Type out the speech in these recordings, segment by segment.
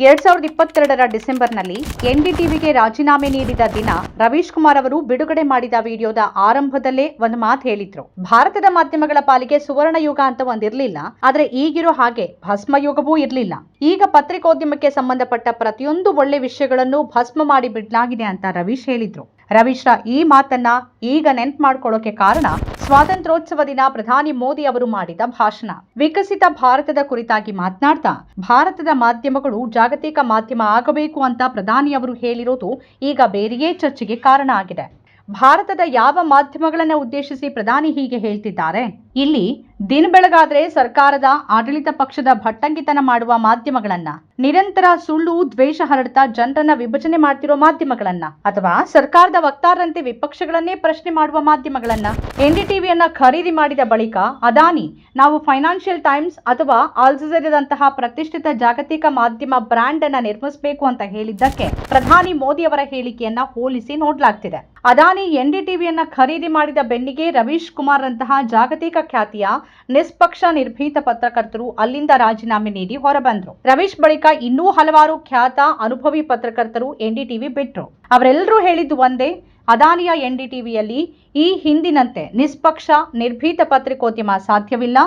ಎರಡ್ ಸಾವಿರದ ಇಪ್ಪತ್ತೆರಡರ ಡಿಸೆಂಬರ್ನಲ್ಲಿ ಎನ್ಡಿಟಿವಿಗೆ ರಾಜೀನಾಮೆ ನೀಡಿದ ದಿನ ರವೀಶ್ ಕುಮಾರ್ ಅವರು ಬಿಡುಗಡೆ ಮಾಡಿದ ವಿಡಿಯೋದ ಆರಂಭದಲ್ಲೇ ಒಂದು ಮಾತು ಹೇಳಿದ್ರು. ಭಾರತದ ಮಾಧ್ಯಮಗಳ ಪಾಲಿಗೆ ಸುವರ್ಣ ಯುಗ ಅಂತ ಒಂದಿರಲಿಲ್ಲ, ಆದರೆ ಈಗಿರೋ ಹಾಗೆ ಭಸ್ಮ ಯುಗವೂ ಇರಲಿಲ್ಲ. ಈಗ ಪತ್ರಿಕೋದ್ಯಮಕ್ಕೆ ಸಂಬಂಧಪಟ್ಟ ಪ್ರತಿಯೊಂದು ಒಳ್ಳೆ ವಿಷಯಗಳನ್ನು ಭಸ್ಮ ಮಾಡಿ ಬಿಡಲಾಗಿದೆ ಅಂತ ರವೀಶ್ ಹೇಳಿದ್ರು. ರವೀಶ್ರ ಈ ಮಾತನ್ನ ಈಗ ನೆನ್ಪು ಮಾಡ್ಕೊಳ್ಳೋಕೆ ಕಾರಣ ಸ್ವಾತಂತ್ರ್ಯೋತ್ಸವ ದಿನ ಪ್ರಧಾನಿ ಮೋದಿ ಅವರು ಮಾಡಿದ ಭಾಷಣ. ವಿಕಸಿತ ಭಾರತದ ಕುರಿತಾಗಿ ಮಾತನಾಡ್ತಾ, ಭಾರತದ ಮಾಧ್ಯಮಗಳು ಜಾಗತಿಕ ಮಾಧ್ಯಮ ಆಗಬೇಕು ಅಂತ ಪ್ರಧಾನಿ ಅವರು ಹೇಳಿರೋದು ಈಗ ಬೇರೆಯೇ ಚರ್ಚೆಗೆ ಕಾರಣ ಆಗಿದೆ. ಭಾರತದ ಯಾವ ಮಾಧ್ಯಮಗಳನ್ನ ಉದ್ದೇಶಿಸಿ ಪ್ರಧಾನಿ ಹೀಗೆ ಹೇಳ್ತಿದ್ದಾರೆ? ಇಲ್ಲಿ ದಿನ ಬೆಳಗಾದ್ರೆ ಸರ್ಕಾರದ ಆಡಳಿತ ಪಕ್ಷದ ಭಟ್ಟಂಗಿತನ ಮಾಡುವ ಮಾಧ್ಯಮಗಳನ್ನ, ನಿರಂತರ ಸುಳ್ಳು, ದ್ವೇಷ ಹರಡ್ತಾ ಜನರನ್ನ ವಿಭಜನೆ ಮಾಡ್ತಿರೋ ಮಾಧ್ಯಮಗಳನ್ನ, ಅಥವಾ ಸರ್ಕಾರದ ವಕ್ತಾರರಂತೆ ವಿಪಕ್ಷಗಳನ್ನೇ ಪ್ರಶ್ನೆ ಮಾಡುವ ಮಾಧ್ಯಮಗಳನ್ನ, ಎನ್ಡಿಟಿವಿಯನ್ನ ಖರೀದಿ ಮಾಡಿದ ಬಳಿಕ ಅದಾನಿ, ನಾವು ಫೈನಾನ್ಷಿಯಲ್ ಟೈಮ್ಸ್ ಅಥವಾ ಆಲ್ಜಜೀರಾದಂತಹ ಪ್ರತಿಷ್ಠಿತ ಜಾಗತಿಕ ಮಾಧ್ಯಮ ಬ್ರ್ಯಾಂಡ್ ಅನ್ನ ನಿರ್ಮಿಸಬೇಕು ಅಂತ ಹೇಳಿದ್ದಕ್ಕೆ ಪ್ರಧಾನಿ ಮೋದಿ ಅವರ ಹೇಳಿಕೆಯನ್ನ ಹೋಲಿಸಿ ನೋಡಲಾಗ್ತಿದೆ. ಅದಾನಿ ಎನ್ಡಿಟಿವಿಯನ್ನ ಖರೀದಿ ಮಾಡಿದ ಬೆನ್ನಿಗೆ ರವೀಶ್ ಕುಮಾರ್ ಅಂತಹ ಜಾಗತಿಕ ಖ್ಯಾತಿಯ ನಿಷ್ಪಕ್ಷ ನಿರ್ಭೀತ ಪತ್ರಕರ್ತರು ಅಲ್ಲಿಂದ ರಾಜೀನಾಮೆ ನೀಡಿ ಹೊರಬಂದ್ರು. ರವೀಶ್ ಬಳಿಕ ಇನ್ನೂ ಹಲವಾರು ಖ್ಯಾತ ಅನುಭವಿ ಪತ್ರಕರ್ತರು ಎನ್ಡಿಟಿವಿ ಬಿಟ್ರು. ಅವರೆಲ್ಲರೂ ಹೇಳಿದ್ದು ಒಂದೇ, ಅದಾನಿಯ ಎನ್ಡಿಟಿವಿಯಲ್ಲಿ ಈ ಹಿಂದಿನಂತೆ ನಿಷ್ಪಕ್ಷ ನಿರ್ಭೀತ ಪತ್ರಿಕೋದ್ಯಮ ಸಾಧ್ಯವಿಲ್ಲ.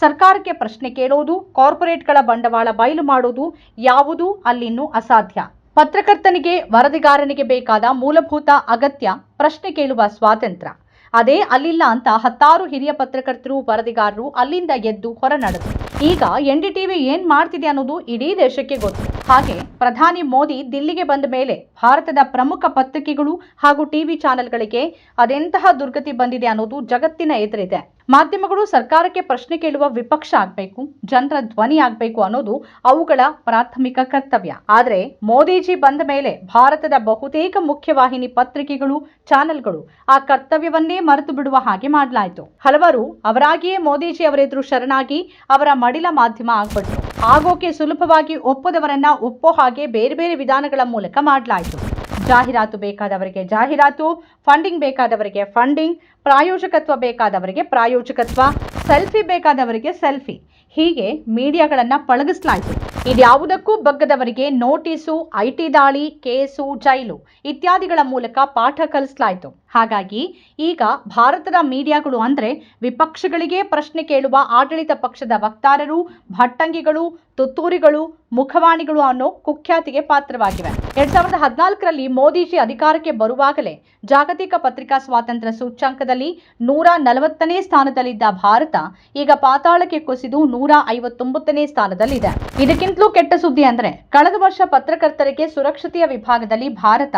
ಸರ್ಕಾರಕ್ಕೆ ಪ್ರಶ್ನೆ ಕೇಳೋದು, ಕಾರ್ಪೊರೇಟ್ಗಳ ಬಂಡವಾಳ ಬಯಲು ಮಾಡೋದು ಯಾವುದೂ ಅಲ್ಲಿನ್ನೂ ಅಸಾಧ್ಯ. ಪತ್ರಕರ್ತನಿಗೆ ವರದಿಗಾರನಿಗೆ ಬೇಕಾದ ಮೂಲಭೂತ ಅಗತ್ಯ ಪ್ರಶ್ನೆ ಕೇಳುವ ಸ್ವಾತಂತ್ರ್ಯ. ಅದೇ ಅಲ್ಲಿಲ್ಲ ಅಂತ ಹತ್ತಾರು ಹಿರಿಯ ಪತ್ರಕರ್ತರು, ವರದಿಗಾರರು ಅಲ್ಲಿಂದ ಎದ್ದು ಹೊರ ನಡೆದರು ಈಗ ಟಿವಿ ಏನ್ ಮಾಡ್ತಿದೆ ಅನ್ನೋದು ಇಡೀ ದೇಶಕ್ಕೆ ಗೊತ್ತು. ಹಾಗೆ ಪ್ರಧಾನಿ ಮೋದಿ ದಿಲ್ಲಿಗೆ ಬಂದ ಮೇಲೆ ಭಾರತದ ಪ್ರಮುಖ ಪತ್ರಿಕೆಗಳು ಹಾಗೂ ಟಿವಿ ಚಾನೆಲ್ಗಳಿಗೆ ಅದೆಂತಹ ದುರ್ಗತಿ ಬಂದಿದೆ ಅನ್ನೋದು ಜಗತ್ತಿನ ಎದುರಿದೆ. ಮಾಧ್ಯಮಗಳು ಸರ್ಕಾರಕ್ಕೆ ಪ್ರಶ್ನೆ ಕೇಳುವ ವಿಪಕ್ಷ ಆಗಬೇಕು, ಜನರ ಧ್ವನಿ ಆಗಬೇಕು ಅನ್ನೋದು ಅವುಗಳ ಪ್ರಾಥಮಿಕ ಕರ್ತವ್ಯ. ಆದರೆ ಮೋದಿಜಿ ಬಂದ ಮೇಲೆ ಭಾರತದ ಬಹುತೇಕ ಮುಖ್ಯವಾಹಿನಿ ಪತ್ರಿಕೆಗಳು, ಚಾನೆಲ್ಗಳು ಆ ಕರ್ತವ್ಯವನ್ನೇ ಮರೆತು ಬಿಡುವ ಹಾಗೆ ಮಾಡಲಾಯಿತು. ಹಲವರು ಅವರಾಗಿಯೇ ಮೋದಿಜಿ ಅವರೆದುರು ಶರಣಾಗಿ ಅವರ ಮಡಿಲ ಮಾಧ್ಯಮ ಆಗ್ಬಿಟ್ರು. ಆಗೋಕೆ ಸುಲಭವಾಗಿ ಒಪ್ಪದವರನ್ನ ಒಪ್ಪೋ ಹಾಗೆ ಬೇರೆ ಬೇರೆ ವಿಧಾನಗಳ ಮೂಲಕ ಮಾಡಲಾಯಿತು. ಜಾಹೀರಾತು ಬೇಕಾದವರಿಗೆ ಜಾಹೀರಾತು ಫಂಡಿಂಗ್ ಬೇಕಾದವರಿಗೆ ಫಂಡಿಂಗ್ ಪ್ರಾಯೋಜಕತ್ವ ಬೇಕಾದವರಿಗೆ ಪ್ರಾಯೋಜಕತ್ವ ಸೆಲ್ಫಿ ಬೇಕಾದವರಿಗೆ ಸೆಲ್ಫಿ ಹೀಗೆ ಮೀಡಿಯಾಗಳನ್ನು ಪಳಗಿಸಲಾಯಿತು. ಇದ್ಯಾವುದಕ್ಕೂ ಬಗ್ಗದವರಿಗೆ ನೋಟಿಸು ಐ ಟಿ ದಾಳಿ, ಕೇಸು, ಜೈಲು ಇತ್ಯಾದಿಗಳ ಮೂಲಕ ಪಾಠ ಕಲಿಸಲಾಯಿತು. ಹಾಗಾಗಿ ಈಗ ಭಾರತದ ಮೀಡಿಯಾಗಳು ಅಂದ್ರೆ ವಿಪಕ್ಷಗಳಿಗೆ ಪ್ರಶ್ನೆ ಕೇಳುವ ಆಡಳಿತ ಪಕ್ಷದ ವಕ್ತಾರರು, ಭಟ್ಟಂಗಿಗಳು, ತುತ್ತೂರಿಗಳು, ಮುಖವಾಣಿಗಳು ಅನ್ನೋ ಕುಖ್ಯಾತಿಗೆ ಪಾತ್ರವಾಗಿವೆ. ಎರಡ್ ಸಾವಿರದ ಹದಿನಾಲ್ಕರಲ್ಲಿ ಮೋದಿಜಿ ಅಧಿಕಾರಕ್ಕೆ ಬರುವಾಗಲೇ ಜಾಗತಿಕ ಪತ್ರಿಕಾ ಸ್ವಾತಂತ್ರ್ಯ ಸೂಚ್ಯಂಕದಲ್ಲಿ ನೂರ ನಲವತ್ತನೇ ಸ್ಥಾನದಲ್ಲಿದ್ದ ಭಾರತ ಈಗ ಪಾತಾಳಕ್ಕೆ ಕುಸಿದು ನೂರ ಐವತ್ತೊಂಬತ್ತನೇ ಸ್ಥಾನದಲ್ಲಿದೆ. ಇದಕ್ಕಿಂತಲೂ ಕೆಟ್ಟ ಸುದ್ದಿ ಅಂದ್ರೆ ಕಳೆದ ವರ್ಷ ಪತ್ರಕರ್ತರಿಗೆ ಸುರಕ್ಷತೆಯ ವಿಭಾಗದಲ್ಲಿ ಭಾರತ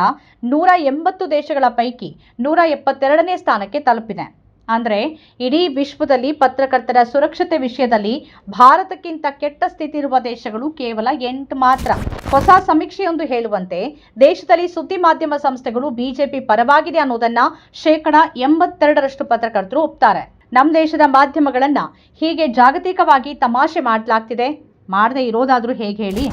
ನೂರ ಎಂಬತ್ತು ದೇಶಗಳ ಪೈಕಿ ನೂರ ಎಪ್ಪತ್ತೆರಡನೇ ಸ್ಥಾನಕ್ಕೆ ತಲುಪಿದೆ. ಅಂದ್ರೆ ಇಡೀ ವಿಶ್ವದಲ್ಲಿ ಪತ್ರಕರ್ತರ ಸುರಕ್ಷತೆ ವಿಷಯದಲ್ಲಿ ಭಾರತಕ್ಕಿಂತ ಕೆಟ್ಟ ಸ್ಥಿತಿ ಇರುವ ದೇಶಗಳು ಕೇವಲ ಎಂಟು ಮಾತ್ರ. ಹೊಸ ಸಮೀಕ್ಷೆಯೊಂದು ಹೇಳುವಂತೆ ದೇಶದಲ್ಲಿ ಸುದ್ದಿ ಮಾಧ್ಯಮ ಸಂಸ್ಥೆಗಳು ಬಿಜೆಪಿ ಪರವಾಗಿದೆ ಅನ್ನೋದನ್ನ ಶೇಕಡ ಎಂಬತ್ತೆರಡರಷ್ಟು ಪತ್ರಕರ್ತರು ಒಪ್ತಾರೆ. ನಮ್ಮ ದೇಶದ ಮಾಧ್ಯಮಗಳನ್ನ ಹೀಗೆ ಜಾಗತಿಕವಾಗಿ ತಮಾಷೆ ಮಾಡಲಾಗ್ತಿದೆ. ಮಾಡದೆ ಇರೋದಾದ್ರೂ ಹೇಗೆ ಹೇಳಿ?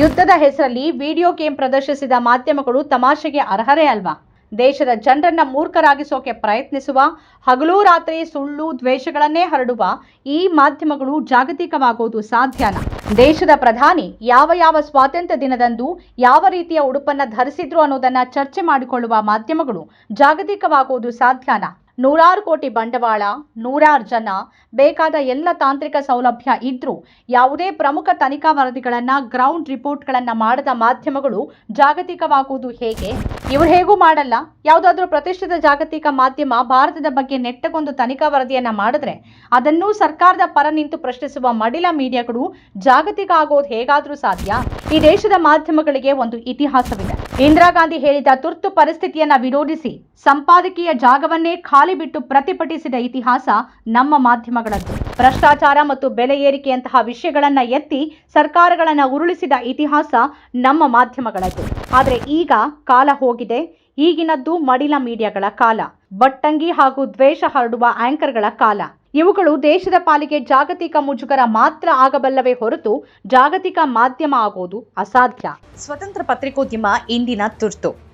ಯುದ್ಧದ ಹೆಸರಲ್ಲಿ ವಿಡಿಯೋ ಗೇಮ್ ಪ್ರದರ್ಶಿಸಿದ ಮಾಧ್ಯಮಗಳು ತಮಾಷೆಗೆ ಅರ್ಹರೇ ಅಲ್ವಾ? ದೇಶದ ಜನರನ್ನ ಮೂರ್ಖರಾಗಿಸೋಕೆ ಪ್ರಯತ್ನಿಸುವ, ಹಗಲು ರಾತ್ರಿ ಸುಳ್ಳು ದ್ವೇಷಗಳನ್ನೇ ಹರಡುವ ಈ ಮಾಧ್ಯಮಗಳು ಜಾಗತಿಕವಾಗೋದು ಸಾಧ್ಯನ? ದೇಶದ ಪ್ರಧಾನಿ ಯಾವ ಯಾವ ಸ್ವಾತಂತ್ರ್ಯ ದಿನದಂದು ಯಾವ ರೀತಿಯ ಉಡುಪನ್ನ ಧರಿಸಿದ್ರು ಅನ್ನೋದನ್ನ ಚರ್ಚೆ ಮಾಡಿಕೊಳ್ಳುವ ಮಾಧ್ಯಮಗಳು ಜಾಗತಿಕವಾಗೋದು ಸಾಧ್ಯನಾ? ನೂರಾರು ಕೋಟಿ ಬಂಡವಾಳ, ನೂರಾರು ಜನ, ಬೇಕಾದ ಎಲ್ಲ ತಾಂತ್ರಿಕ ಸೌಲಭ್ಯ ಇದ್ರೂ ಯಾವುದೇ ಪ್ರಮುಖ ತನಿಖಾ ವರದಿಗಳನ್ನ ಗ್ರೌಂಡ್ ರಿಪೋರ್ಟ್ಗಳನ್ನ ಮಾಡದ ಮಾಧ್ಯಮಗಳು ಜಾಗತಿಕವಾಗುವುದು ಹೇಗೆ? ಇವರು ಹೇಗೂ ಮಾಡಲ್ಲ? ಯಾವುದಾದ್ರೂ ಪ್ರತಿಷ್ಠಿತ ಜಾಗತಿಕ ಮಾಧ್ಯಮ ಭಾರತದ ಬಗ್ಗೆ ನೆಟ್ಟಗೊಂದು ತನಿಖಾ ವರದಿಯನ್ನ ಮಾಡಿದ್ರೆ ಅದನ್ನೂ ಸರ್ಕಾರದ ಪರ ನಿಂತು ಪ್ರಶ್ನಿಸುವ ಮಡಿಲ ಮೀಡಿಯಾಗಳು ಜಾಗತಿಕ ಆಗೋದು ಹೇಗಾದ್ರೂ ಸಾಧ್ಯ? ಈ ದೇಶದ ಮಾಧ್ಯಮಗಳಿಗೆ ಒಂದು ಇತಿಹಾಸವಿದೆ. ಇಂದಿರಾ ಗಾಂಧಿ ಹೇಳಿದ ತುರ್ತು ಪರಿಸ್ಥಿತಿಯನ್ನ ವಿರೋಧಿಸಿ ಸಂಪಾದಕೀಯ ಜಾಗವನ್ನೇ ಖಾಲಿ ಬಿಟ್ಟು ಪ್ರತಿಭಟಿಸಿದ ಇತಿಹಾಸ ನಮ್ಮ ಮಾಧ್ಯಮಗಳದ್ದು. ಭ್ರಷ್ಟಾಚಾರ ಮತ್ತು ಬೆಲೆ ಏರಿಕೆಯಂತಹ ವಿಷಯಗಳನ್ನ ಎತ್ತಿ ಸರ್ಕಾರಗಳನ್ನ ಉರುಳಿಸಿದ ಇತಿಹಾಸ ನಮ್ಮ ಮಾಧ್ಯಮಗಳದ್ದು. ಆದರೆ ಈಗ ಕಾಲ ಹೋಗಿದೆ. ಈಗಿನದ್ದು ಮಡಿಲ ಮೀಡಿಯಾಗಳ ಕಾಲ. ಬಟ್ಟಂಗಿ ಹಾಗೂ ದ್ವೇಷ ಹರಡುವ ಆಂಕರ್ಗಳ ಕಾಲ. ಇವುಗಳು ದೇಶದ ಪಾಲಿಗೆ ಜಾಗತಿಕ ಮುಜುಗರ ಮಾತ್ರ ಆಗಬಲ್ಲವೇ ಹೊರತು ಜಾಗತಿಕ ಮಾಧ್ಯಮ ಆಗೋದು ಅಸಾಧ್ಯ. ಸ್ವತಂತ್ರ ಪತ್ರಿಕೋದ್ಯಮ ಇಂದಿನ ತುರ್ತು.